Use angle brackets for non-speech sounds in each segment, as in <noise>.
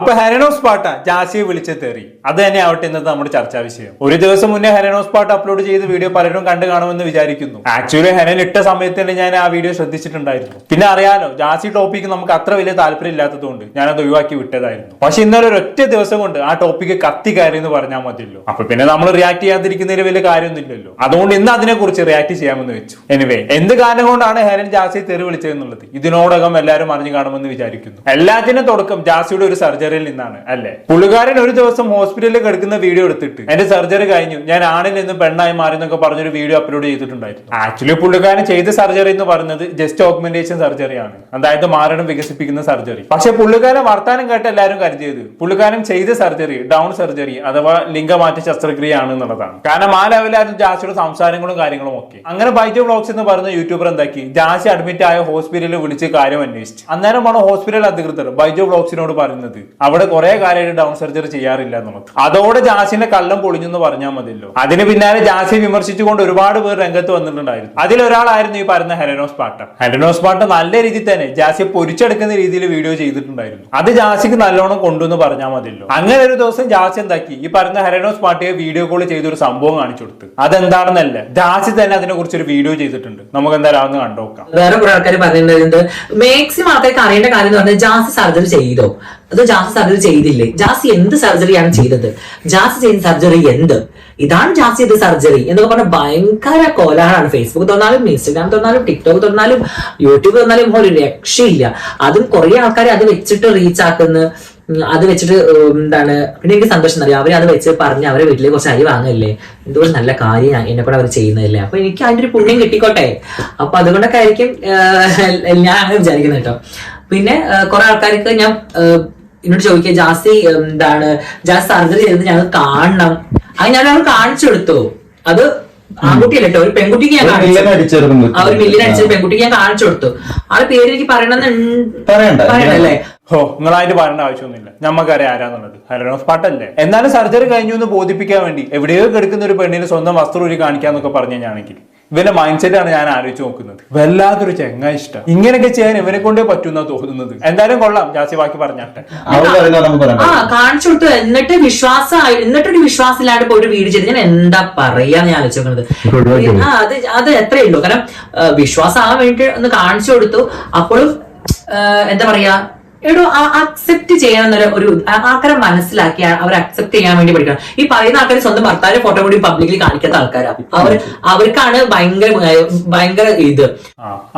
അപ്പൊ ഹെരനോസ് പാട്ട ജാസിയെ വിളിച്ച് തെറി. അത് തന്നെ ആവട്ടെ ഇന്നത്തെ നമ്മുടെ ചർച്ചാ വിഷയം. ഒരു ദിവസം മുന്നേ ഹെരനോസ് പാട്ട് അപ്ലോഡ് ചെയ്ത വീഡിയോ പലരും കണ്ടു കാണുമെന്ന് വിചാരിക്കുന്നു. ആക്ച്വലി ഹെനൻ ഇട്ട സമയത്ത് തന്നെ ഞാൻ ആ വീഡിയോ ശ്രദ്ധിച്ചിട്ടുണ്ടായിരുന്നു. പിന്നെ അറിയാലോ ജാസി ടോപ്പിക്ക് നമുക്ക് അത്ര വലിയ താല്പര്യം ഇല്ലാത്തതുകൊണ്ട് ഞാനത് ഒഴിവാക്കി വിട്ടതായിരുന്നു. പക്ഷെ ഇന്നലെ ഒരു ഒറ്റ ദിവസം കൊണ്ട് ആ ടോപ്പിക്ക് കത്തി കയറി എന്ന് പറഞ്ഞാൽ മതിയല്ലോ. അപ്പൊ പിന്നെ നമ്മൾ റിയാക്ട് ചെയ്യാതിരിക്കുന്നതിൽ വലിയ കാര്യമൊന്നുമില്ലല്ലോ. അതുകൊണ്ട് ഇന്ന് അതിനെ കുറിച്ച് റിയാക്ട് ചെയ്യാമെന്ന് വെച്ചു. എനിവേ എന്ത് കാരണം കൊണ്ടാണ് ഹെരൻ ജാസി തെറി വിളിച്ചതെന്നുള്ളത്? ഇതിനോടകം എല്ലാവരും അറിഞ്ഞു കാണുമെന്ന് വിചാരിക്കുന്നു. എല്ലാത്തിനും തുടക്കം ജാസിയുടെ ഒരു സർജറിയിൽ നിന്നാണ് അല്ലെ? പുള്ളിക്കാരൻ ഒരു ദിവസം ഹോസ്പിറ്റലിൽ കിടക്കുന്ന വീഡിയോ എടുത്തിട്ട് എന്റെ സർജറി കഴിഞ്ഞു. ഞാൻ ആണിൽ നിന്ന് പെണ്ണായി മാറി എന്നൊക്കെ പറഞ്ഞൊരു വീഡിയോ അപ്ലോഡ് ചെയ്തിട്ടുണ്ടായിരുന്നു. ആക്ച്വലി പുള്ളിക്കാരൻ ചെയ്ത സർജറി എന്ന് പറയുന്നത് ജസ്റ്റ് ഓഗ്മെന്റേഷൻ സർജറിയാണ് അതായത് മാരണം വികസിപ്പിക്കുന്ന സർജറി പക്ഷെ പുള്ളിക്കാരൻ വർത്താനം കേട്ട് എല്ലാവരും കരുതിയത് പുള്ളിക്കാരൻ ചെയ്ത സർജറി ഡൗൺ സർജറി അഥവാ ലിംഗമാറ്റ ശസ്ത്രക്രിയ ആണ് എന്നുള്ളതാണ്. കാരണം ആ ലെവലായിരുന്നു ജാസിയുടെ സംസാരങ്ങളും കാര്യങ്ങളും ഒക്കെ. അങ്ങനെ ബൈജോ ബ്ലോഗ്സ് എന്ന് പറയുന്ന യൂട്യൂബർ എന്താക്കി? ജാസി അഡ്മിറ്റ് ആയ ഹോസ്പിറ്റലിൽ വിളിച്ച് കാര്യം അന്വേഷിച്ചു. അന്നേരമാണ് ഹോസ്പിറ്റൽ അധികൃതർ ബൈജോ ബ്ലോഗ്സിനോട് പറയുന്നത് അവിടെ കുറെ കാലമായിട്ട് ഡൗൺ സർജറി ചെയ്യാറില്ല എന്നുള്ളത്. അതോടെ ജാസിന്റെ കള്ളം പൊളിഞ്ഞെന്ന് പറഞ്ഞാൽ മതിയല്ലോ. അതിന് പിന്നാലെ ജാസി വിമർശിച്ചുകൊണ്ട് ഒരുപാട് പേർ രംഗത്ത് വന്നിട്ടുണ്ടായിരുന്നു. അതിലൊരാളായിരുന്നു ഈ പറഞ്ഞ ഹെലനോസ് പാട്ട ഹെലനോസ് പാട്ട നല്ല രീതിയിൽ തന്നെ ജാസിയെ പൊരിച്ചെടുക്കുന്ന രീതിയിൽ വീഡിയോ ചെയ്തിട്ടുണ്ടായിരുന്നു. അത് ജാസിക്ക് നല്ലോണം കൊണ്ടുവന്ന് പറഞ്ഞാൽ മതിയല്ലോ. അങ്ങനെ ഒരു ദിവസം ജാസി എന്താക്കി? ഈ പറഞ്ഞ ഹെലനോസ് പാട്ടിയെ വീഡിയോ കോൾ ചെയ്തൊരു സംഭവം കാണിച്ചു കൊടുത്തു. അതെന്താണെന്നല്ല ജാസി തന്നെ അതിനെ കുറിച്ച് ഒരു വീഡിയോ ചെയ്തിട്ടുണ്ട്. നമുക്ക് എന്തായാലും അന്ന് കണ്ടോക്കാം വേറെ കുറെ ആൾക്കാർ പറയുന്നുണ്ട് മാക്സിമം ആൾക്കാർക്ക് അറിയേണ്ട കാര്യം എന്ന് പറഞ്ഞാൽ ജാസി സർജറി ചെയ്തോ? അത് ജാസ് സർജറി ചെയ്തില്ലേ? ജാസി എന്ത് സർജറിയാണ് ചെയ്തത്? ജാസ് ചെയ്യുന്ന സർജറി എന്ത്? ഇതാണ് ജാസ് ചെയ്ത സർജറി എന്നൊക്കെ പറഞ്ഞ ഭയങ്കര കോലാഹലാണ് ഫേസ്ബുക്ക് തുറന്നാലും ഇൻസ്റ്റഗ്രാം തുറന്നാലും ടിക്ടോക്ക് തുറന്നാലും യൂട്യൂബ് തുറന്നാലും ഒരു രക്ഷയില്ല. അതും കുറെ ആൾക്കാരെ അത് വെച്ചിട്ട് റീച്ച് ആക്കുന്ന. അത് വെച്ചിട്ട് എന്താണ് പിന്നെ എനിക്ക് സന്തോഷം അറിയാം? അവർ അത് വെച്ച് പറഞ്ഞ് അവരെ വീട്ടിലേക്ക് കുറച്ച് അരി വാങ്ങല്ലേ? എന്തുകൊണ്ട് നല്ല കാര്യം എന്നെ കൂടെ അവർ ചെയ്യുന്നതല്ലേ? അപ്പൊ എനിക്ക് അതിന്റെ ഒരു പുണ്യം കിട്ടിക്കോട്ടെ. അപ്പൊ അതുകൊണ്ടൊക്കെ ആയിരിക്കും ഞാൻ വിചാരിക്കുന്നത് കേട്ടോ. പിന്നെ കുറെ ആൾക്കാർക്ക് ഞാൻ എന്നോട് ചോദിക്കുക ജാസി എന്താണ്? ജാസ്തി സർജറി ചെയ്തത് ഞങ്ങൾ കാണണം. അത് ഞാൻ അവർ കാണിച്ചു കൊടുത്തു അത് ആൺകുട്ടിയല്ല കേട്ടോ? ഒരു പെൺകുട്ടിക്ക് ഞാൻ കാണിച്ചു ആ ഒരു മില്ലിന് അടിച്ച പെൺകുട്ടിക്ക് ഞാൻ കാണിച്ചു കൊടുത്തു. ആളെ പേര് എനിക്ക് പറയണമെന്നുണ്ടല്ലേ ഓ നിങ്ങളായിട്ട് പറയേണ്ട ആവശ്യമൊന്നുമില്ല. നമുക്കറിയാം ആരാന്നുള്ളത്. ഹെലനോസ് പാട്ടല്ലേ എന്നാലും സർജറി കഴിഞ്ഞു എന്ന് ബോധിപ്പിക്കാൻ വേണ്ടി എവിടെയോ കിടക്കുന്ന ഒരു പെണ്ണിന് സ്വന്തം വസ്ത്രം ഒരു കാണിക്കാന്നൊക്കെ പറഞ്ഞു കഴിഞ്ഞാണെങ്കിൽ ഇവന്റെ മൈൻഡ് സെറ്റ് ആണ് ഞാൻ ആലോചിച്ച് നോക്കുന്നത്. വല്ലാത്തൊരു ചെങ്ങ ഇഷ്ടം. ഇങ്ങനെയൊക്കെ ചെയ്യാൻ ഇവനെ കൊണ്ടേ പറ്റുന്ന തോന്നുന്നത്. എന്തായാലും കൊള്ളാം. ജാസി ബാക്കി പറഞ്ഞാട്ടെ. ആ കാണിച്ചു കൊടുത്തു. എന്നിട്ട് വിശ്വാസമായി എന്നിട്ടൊരു വിശ്വാസമില്ലാണ്ട് പോയി ഒരു വീട് ചെയ്ത് ഞാൻ എന്താ പറയാ ഞാൻ ആലോചിക്കുന്നത് ആ അത് അത് എത്രയേ ഉള്ളൂ കാരണം ആ, വിശ്വാസമാകാൻ വേണ്ടി ഒന്ന് കാണിച്ചു കൊടുത്തു. അപ്പോഴും എന്താ പറയാ എടോ അക്സെപ്റ്റ് എന്നൊരു ഒരു ആൾക്കാരെ മനസ്സിലാക്കി അവർ അക്സെപ്റ്റ് ചെയ്യാൻ വേണ്ടി പഠിക്കണം. ഈ പറയുന്ന ആൾക്കാർ സ്വന്തം ഭർത്താവിന്റെ ഫോട്ടോ കൂടി പബ്ലിക്കിൽ കാണിക്കാത്ത ആൾക്കാരാ. അവർ അവർക്കാണ് ഭയങ്കര ഭയങ്കര ഇത്.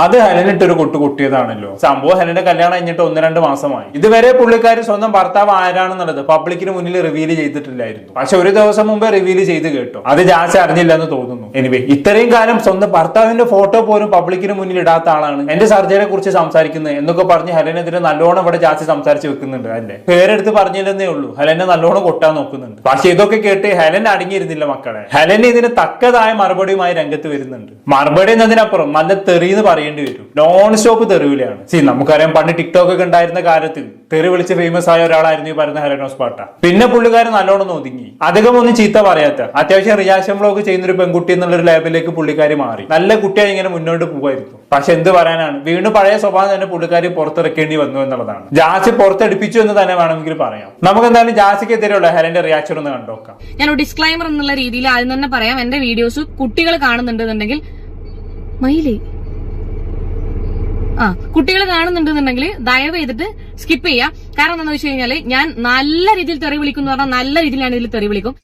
അത് ഹെലനിട്ട് ഒരു കൊട്ടു കൊട്ടിയതാണല്ലോ. സംഭവം ഹെലന്റെ കല്യാണം കഴിഞ്ഞിട്ട് ഒന്ന് രണ്ട് മാസമായി. ഇതുവരെ പുള്ളിക്കാർ സ്വന്തം ഭർത്താവ് ആരാണെന്നുള്ളത് പബ്ലിക്കിന് മുന്നിൽ റിവീൽ ചെയ്തിട്ടില്ലായിരുന്നു. പക്ഷെ ഒരു ദിവസം മുമ്പേ റിവീൽ ചെയ്ത് കേട്ടോ. അത് ജാസ് അറിഞ്ഞില്ല എന്ന് തോന്നുന്നു. എനിവേ ഇത്രയും കാലം സ്വന്തം ഭർത്താവിന്റെ ഫോട്ടോ പോലും പബ്ലിക്കിന് മുന്നിൽ ഇടാത്ത ആളാണ് എന്റെ സർജറിയെ കുറിച്ച് സംസാരിക്കുന്നത് എന്നൊക്കെ പറഞ്ഞ് ഹെലനെതിരെ നല്ലോണം ഇവിടെ ജാസ്തി സംസാരിച്ച് വെക്കുന്നുണ്ട് അതിന്റെ പേരെടുത്ത് പറഞ്ഞില്ലെന്നേ ഉള്ളൂ. ഹെലനെ നല്ലോണം കൊട്ടാൻ നോക്കുന്നുണ്ട്. പക്ഷെ ഇതൊക്കെ കേട്ട് ഹെലൻ അടങ്ങിയിരുന്നില്ല മക്കളെ. ഹെലൻ ഇതിന് തക്കതായ മറുപടിയുമായി രംഗത്ത് വരുന്നുണ്ട്. മറുപടി എന്നതിനപ്പുറം നല്ല തെറി എന്ന് പറയേണ്ടി വരും. നോൺ സ്റ്റോപ്പ് തെറിവിലാണ് സി നമുക്കറിയാം പണ്ട് ടിക്ടോക്ക് ഒക്കെ ഉണ്ടായിരുന്ന കാര്യത്തിൽ തെറി വിളിച്ച് ഫേമസ് ആയ ഒരാളായിരുന്നു ഈ പറയുന്ന ഹെലനോസ് പാട്ട പിന്നെ പുള്ളിക്കാരൻ നല്ലോണം ഒതുങ്ങി. അധികം ഒന്നും ചീത്ത പറയാത്ത അത്യാവശ്യം റിയാക്ഷൻ ബ്ലോഗ് ചെയ്യുന്ന ഒരു പെൺകുട്ടി എന്നുള്ള ഒരു ലേബലിലേക്ക് പുള്ളിക്കാരി മാറി. നല്ല കുട്ടിയായി ഇങ്ങനെ മുന്നോട്ട് പോകുമായിരുന്നു പക്ഷെ എന്ത് പറയാനാണ്? വീണ്ടും പഴയ സ്വഭാവം തന്നെ പുള്ളിക്കാരി പുറത്തിറക്കേണ്ടി വന്നു എന്നുള്ളതാണ്. ജാസി പുറത്തെടുപ്പിച്ചു എന്ന് തന്നെ വേണമെങ്കിൽ പറയാം. നമുക്ക് എന്തായാലും ജാസിക്കെതിരെയുള്ള ഹെലന്റെ റിയാക്ഷൻ ഒന്ന് കണ്ടോക്കാം ഞാൻ ഒരു ഡിസ്ക്ലൈമർ എന്നുള്ള രീതിയിൽ ആദ്യം തന്നെ പറയാം. എന്റെ വീഡിയോസ് കുട്ടികൾ കാണുന്നുണ്ടെന്നുണ്ടെങ്കിൽ മയിലേ ആ കുട്ടികൾ കാണുന്നുണ്ടെന്നുണ്ടെങ്കിൽ ദയവ് ചെയ്തിട്ട് സ്കിപ്പ് ചെയ്യാം. കാരണം എന്താണെന്ന് വെച്ച് കഴിഞ്ഞാൽ ഞാൻ നല്ല രീതിയിൽ തെറി വിളിക്കുന്നു എന്ന് പറഞ്ഞാൽ നല്ല രീതിയിലാണ് ഇതിൽ തെറി വിളിക്കും.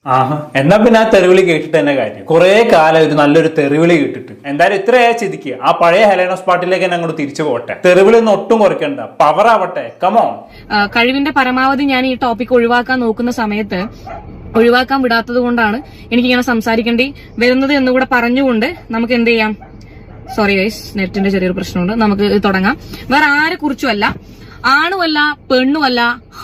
എന്നാ പിന്നെ ആ തെറിവിളി കേട്ടിട്ട് തന്നെ കാര്യം. കുറെ കാലം ഒരു നല്ലൊരു തെറിവിളി കേട്ടിട്ട്. എന്തായാലും ഇത്രയാ ചിതിക്കുക ആ പഴയ ഹെലേനോസ് പാട്ടിലേക്ക് തന്നെ അങ്ങോട്ട് തിരിച്ചു പോട്ടെ. തെറിവിളി ഒന്നും ഒട്ടും കുറയ്ക്കണ്ട. പവർ ആവട്ടെ. കമോൺ കഴിവിന്റെ പരമാവധി ഞാൻ ഈ ടോപ്പിക് ഒഴിവാക്കാൻ നോക്കുന്ന സമയത്ത് ഒഴിവാക്കാൻ വിടാത്തത് കൊണ്ടാണ് എനിക്കിങ്ങനെ സംസാരിക്കേണ്ടി വരുന്നത് എന്നുകൂടെ പറഞ്ഞുകൊണ്ട് നമുക്ക് എന്ത് ചെയ്യാം? സോറി ഗൈസ് നെറ്റിന്റെ ചെറിയൊരു പ്രശ്നമുണ്ട്. നമുക്ക് തുടങ്ങാം. വേറെ ആരെ കുറിച്ചുമല്ല ആണുമല്ല പെണ്ണുമല്ല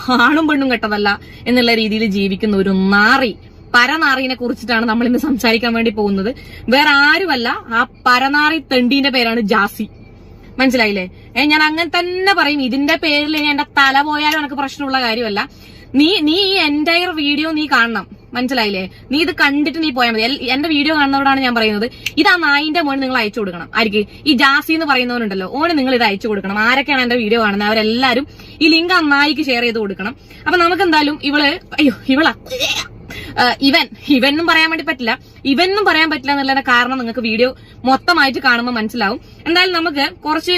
ആണും പെണ്ണും കെട്ടതല്ല എന്നുള്ള രീതിയിൽ ജീവിക്കുന്ന ഒരു നാറി പരനാറിനെ കുറിച്ചിട്ടാണ് നമ്മൾ ഇന്ന് സംസാരിക്കാൻ വേണ്ടി പോകുന്നത്. വേറെ ആരുമല്ല ആ പരനാറി തെണ്ടീന്റെ പേരാണ് ജാസി. മനസ്സിലായില്ലേ? ഞാൻ അങ്ങനെ തന്നെ പറയും. ഇതിന്റെ പേരിൽ ഇനി എന്റെ തല പോയാലും എനിക്ക് പ്രശ്നമുള്ള കാര്യമല്ല. നീ നീ ഈ എന്റയർ വീഡിയോ നീ കാണണം. മനസ്സിലായില്ലേ? നീ ഇത് കണ്ടിട്ട് നീ പോയാൽ മതി. എന്റെ വീഡിയോ കാണുന്നവരോടാണ് ഞാൻ പറയുന്നത്. ഇത് ആ നായിന്റെ മോന് നിങ്ങൾ അയച്ചു കൊടുക്കണം. ആർക്ക് ഈ ജാസി എന്ന് പറയുന്നവരുണ്ടല്ലോ ഓന് നിങ്ങൾ ഇത് അയച്ചു കൊടുക്കണം. ആരൊക്കെയാണ് എന്റെ വീഡിയോ കാണുന്നത്? അവരെല്ലാരും ഈ ലിങ്ക് ആ നായിക്ക് ഷെയർ ചെയ്ത് കൊടുക്കണം. അപ്പൊ നമുക്ക് എന്തായാലും ഇവൾ അയ്യോ ഇവളാ. ഇവൻ ഇവൻ എന്നും പറയാൻ വേണ്ടി പറ്റില്ല. ഇവൻ എന്നും പറയാൻ പറ്റില്ല എന്നുള്ളതിന്റെ കാരണം നിങ്ങൾക്ക് വീഡിയോ മൊത്തമായിട്ട് കാണുമ്പോൾ മനസ്സിലാവും. എന്തായാലും നമുക്ക് കുറച്ച്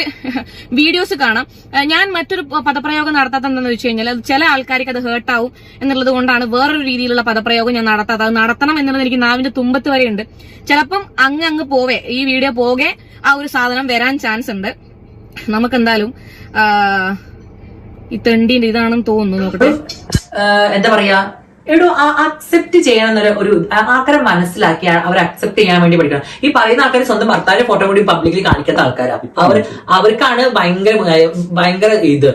വീഡിയോസ് കാണാം. ഞാൻ മറ്റൊരു പദപ്രയോഗം നടത്താത്ത എന്താണെന്ന് വെച്ച് കഴിഞ്ഞാൽ ചില ആൾക്കാർക്ക് അത് ഹേർട്ട് ആവും എന്നുള്ളത് കൊണ്ടാണ് വേറൊരു രീതിയിലുള്ള പദപ്രയോഗം ഞാൻ നടത്താത്തത്. അത് നടത്തണം എന്നുള്ളത് എനിക്ക് നാവിന്റെ തുമ്പത്ത് ഉണ്ട്. ചിലപ്പം അങ്ങ് അങ്ങ് പോവേ. ഈ വീഡിയോ പോകെ ആ ഒരു സാധനം വരാൻ ചാൻസ് ഉണ്ട്. നമുക്ക് എന്തായാലും ഈ തെണ്ടിന്റെ ഇതാണെന്ന് തോന്നുന്നു. നോക്കട്ടെ. എന്താ പറയാ? എടോ അക്സെപ്റ്റ് ചെയ്യണം എന്നൊരു ഒരു ആൾക്കാരെ മനസ്സിലാക്കി അവർ അക്സെപ്റ്റ് ചെയ്യാൻ വേണ്ടി പഠിക്കണം. ഈ പറയുന്ന ആൾക്കാർ സ്വന്തം ഭർത്താവിന്റെ ഫോട്ടോ കൂടി പബ്ലിക്കിൽ കാണിക്കാത്ത ആൾക്കാരാണ് അവർ അവർക്കാണ് ഭയങ്കര ഭയങ്കര ഇത്.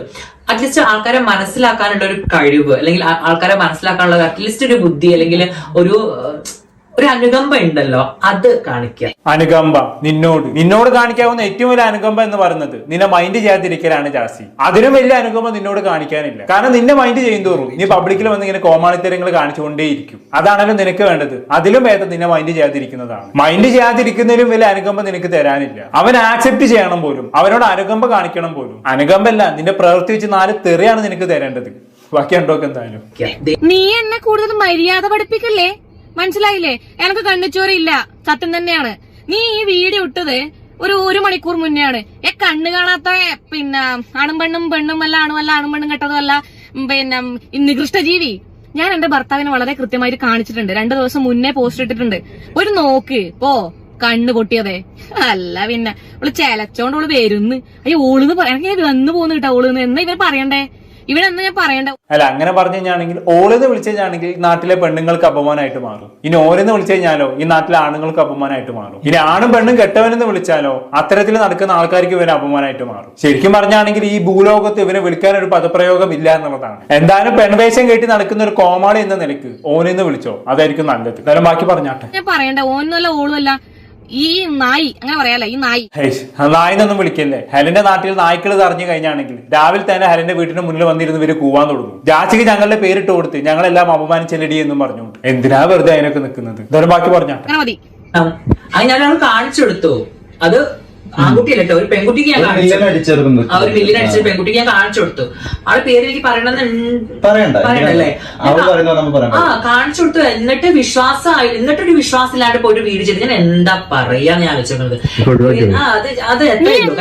അറ്റ്ലീസ്റ്റ് ആൾക്കാരെ മനസ്സിലാക്കാനുള്ള ഒരു കഴിവ് അല്ലെങ്കിൽ ആൾക്കാരെ മനസ്സിലാക്കാനുള്ള അറ്റ്ലീസ്റ്റ് ഒരു ബുദ്ധി അല്ലെങ്കിൽ ഒരു ഒരു അനുകമ്പ ഉണ്ടല്ലോ അത് കാണിക്കുക. അനുകമ്പ നിന്നോട്. നിന്നോട് കാണിക്കാവുന്ന ഏറ്റവും വലിയ അനുകമ്പ എന്ന് പറയുന്നത് നിന്നെ മൈൻഡ് ചെയ്യാതിരിക്കലാണ് ജാസി. അതിനും വലിയ അനുകമ്പ നിന്നോട് കാണിക്കാനില്ല. കാരണം നിന്നെ മൈൻഡ് ചെയ്യും തോറും നീ പബ്ലിക്കിൽ വന്ന് ഇങ്ങനെ കോമാളിത്തരങ്ങൾ കാണിച്ചുകൊണ്ടേയിരിക്കും. അതാണല്ലോ നിനക്ക് വേണ്ടത്. അതിലും ഭേദം നിന്നെ മൈൻഡ് ചെയ്യാതിരിക്കുന്നതാണ്. മൈൻഡ് ചെയ്യാതിരിക്കുന്നതിലും വലിയ അനുകമ്പ നിനക്ക് തരാനില്ല. അവൻ ആക്സെപ്റ്റ് ചെയ്യണം പോലും. അവനോട് അനുകമ്പ കാണിക്കണം പോലും. അനുകമ്പല്ല നിന്റെ പ്രവൃത്തി വെച്ച് നാല് തെറിയാണ് നിനക്ക് തരേണ്ടത്. ബാക്കി ഉണ്ടോക്കെന്തായാലും നീ എന്നെ കൂടുതൽ മര്യാദ പഠിപ്പിക്കല്ലേ? മനസ്സിലായില്ലേ? എനക്ക് കണ്ണുചോറില്ല സത്യം തന്നെയാണ്. നീ ഈ വീഡിയോ ഇട്ടത് ഒരു ഒരു മണിക്കൂർ മുന്നെയാണ്. ഏ കണ്ണു കാണാത്ത പിന്നെ ആണും പെണ്ണും പെണ്ണും അല്ല ആണുമല്ല ആണും പെണ്ണും കെട്ടതുമല്ല പിന്നെ ഉം, നികൃഷ്ട ജീവി. ഞാൻ എന്റെ ഭർത്താവിനെ വളരെ കൃത്യമായിട്ട് കാണിച്ചിട്ടുണ്ട്. രണ്ടു ദിവസം മുന്നേ പോസ്റ്റ് ഇട്ടിട്ടുണ്ട്. ഒരു നോക്ക്. പോ കണ്ണ് പൊട്ടിയതേ. അല്ല പിന്നെ അവൾ ചെലച്ചോണ്ട് അവൾ വരുന്ന്. അയ്യോ ഓളിന്ന് പറയാൻ വന്നു പോന്ന് കിട്ടാ ഓളിന്ന് എന്നാ. ഇവർ പറയണ്ടേ? ഇവരെന്നാ ഞാൻ പറയണ്ട? അല്ല അങ്ങനെ പറഞ്ഞു കഴിഞ്ഞാണെങ്കിൽ ഓളെന്ന് വിളിച്ചു കഴിഞ്ഞാണെങ്കിൽ നാട്ടിലെ പെണ്ണുങ്ങൾക്ക് അപമാനമായിട്ട് മാറും. ഇനി ഓരെന്ന് വിളിച്ചു കഴിഞ്ഞാലോ ഈ നാട്ടിലെ ആണുങ്ങൾക്ക് അപമാനമായിട്ട് മാറും. ഇനി ആണും പെണ്ണും കെട്ടവനെന്ന് വിളിച്ചാലോ അത്തരത്തിൽ നടക്കുന്ന ആൾക്കാർക്ക് ഇവന് അപമാനമായിട്ട് മാറും. ശരിക്കും പറഞ്ഞാണെങ്കിൽ ഈ ഭൂലോകത്ത് ഇവനെ വിളിക്കാൻ ഒരു പദപ്രയോഗം ഇല്ല എന്നുള്ളതാണ്. എന്തായാലും പെൺവേഷം കെട്ടി നടക്കുന്ന ഒരു കോമാളി എന്ന നിലയ്ക്ക് ഓനെന്ന് വിളിച്ചോ അതായിരിക്കും നല്ലത്. എന്തായാലും ബാക്കി പറഞ്ഞാട്ടെ. ഞാൻ പറയണ്ട ഓനല്ല ഓളും അല്ല ഈ നായി അങ്ങനെ പറയാലോ ഈ നായി. ഹേയ്, നായിന്നൊന്നും വിളിക്കല്ലേ? ഹെലന്റെ നാട്ടിൽ നായ്ക്കൾ തറഞ്ഞു കഴിഞ്ഞാണെങ്കിൽ രാവിലെ തന്നെ ഹെലന്റെ വീട്ടിന് മുന്നിൽ വന്നിരുന്ന് ഇവർ കൂവാൻ തുടങ്ങും. ജാച്ചിക്ക് ഞങ്ങളുടെ പേരിട്ട് കൊടുത്ത് ഞങ്ങളെല്ലാം അപമാനിച്ചെല്ലടി എന്നും പറഞ്ഞു. എന്തിനാ വെറുതെ അതിനൊക്കെ നിൽക്കുന്നത് ബാക്കി പറഞ്ഞു അങ്ങനെ മതി. അത് ഞാൻ കാണിച്ചു കൊടുത്തു. അത് ആൺകുട്ടിയല്ല കേട്ടോ ഒരു പെൺകുട്ടിക്ക് ഞാൻ കാണിച്ചു ആ ഒരു മില്ലിന് അടിച്ച പെൺകുട്ടിക്ക് ഞാൻ കാണിച്ചു കൊടുത്തു. ആളെ പേര് എനിക്ക് പറയണമെന്ന് പറയണ്ട പറയണല്ലേ അവൾ പറയുന്നത് നമ്മൾ പറയാൻ ആ കാണിച്ചു കൊടുത്തു. എന്നിട്ട് വിശ്വാസമായി എന്നിട്ടൊരു വിശ്വാസം ഇല്ലാണ്ട് പോയിട്ട് വീട് ചെയ്ത് ഞാൻ എന്താ പറയാന്ന് ഞാൻ ആലോചിക്കുന്നത് ആ അത് അത് എത്രയുള്ളൂ